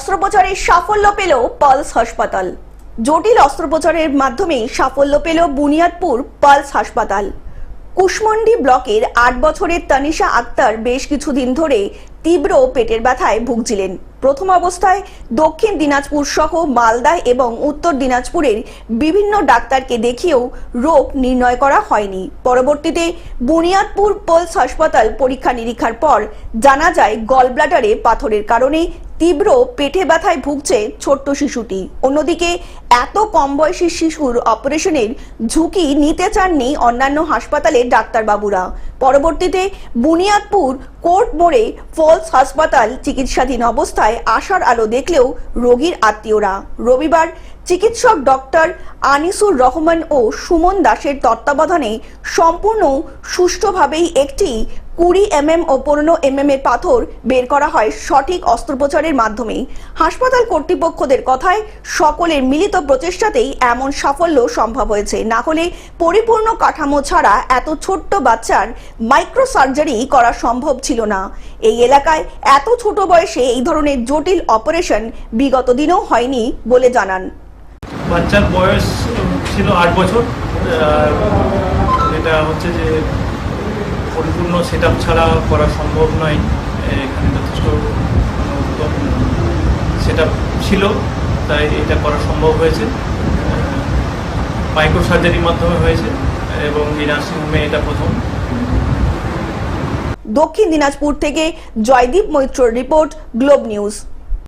অস্ত্রোপচারের সাফল্য পেল পালস হাসপাতাল। জটিল অস্ত্রোপচারের মাধ্যমে সাফল্য পেল বুনিয়াদপুর পালস হাসপাতাল। কুশমন্ডি ব্লকের আট বছরের তানিশা আক্তার বেশ কিছুদিন ধরে তীব্র পেটের ব্যথায় ভুগছিলেন। প্রথম অবস্থায় দক্ষিণ দিনাজপুর সহ মালদা এবং উত্তর দিনাজপুরের বিভিন্ন ডাক্তারকে দেখিয়েও রোগ নির্ণয় করা হয়নি। পরবর্তীতে বুনিয়াদপুর পলস হাসপাতাল পরীক্ষা নিরীক্ষার পর জানা যায়, গলব্লাডারে পাথরের কারণে তীব্র পেটে ব্যথায় ভুগছে ছোট্ট শিশুটি। অন্যদিকে এত কম বয়সী শিশুর অপারেশনের ঝুঁকি নিতে চাননি অন্যান্য হাসপাতালের ডাক্তারবাবুরা। পরবর্তীতে বুনিয়াদপুর কোর্ট মোড়ে ফলস হাসপাতাল চিকিৎসাধীন অবস্থায় আশার আলো দেখলেও রোগীর আত্মীয়রা। রবিবার চিকিৎসক ডক্টর আনিসুর রহমান ও সুমন দাসের তত্ত্বাবধানে সম্পূর্ণ সুষ্ঠুভাবেই একটি কুড়ি এমএম ও পনেরো এমএম এর পাথর বের করা হয় সঠিক অস্ত্রোপচারের মাধ্যমে হাসপাতাল কর্তৃপক্ষদের কথায়, সকলের মিলিত প্রচেষ্টাতেই এমন সাফল্য সম্ভব হয়েছে। না হলে পরিপূর্ণ কাঠামো ছাড়া এত ছোট্ট বাচ্চার মাইক্রো সার্জারি করা সম্ভব ছিল না। এই এলাকায় এত ছোট বয়সে এই ধরনের জটিল অপারেশন বিগত দিনেও হয়নি বলে জানান। বাচ্চার বয়স ছিল আট বছর। এটা হচ্ছে যে পরিপূর্ণ সেট ছাড়া করা সম্ভব নয়। এখানে যথেষ্ট সেট ছিল, তাই এটা করা সম্ভব হয়েছে। মাইক্রো সার্জারির মাধ্যমে হয়েছে, এবং এই নার্সিংহোমে এটা প্রথম। দক্ষিণ দিনাজপুর থেকে জয়দীপ মৈত্রর রিপোর্ট গ্লোব নিউজ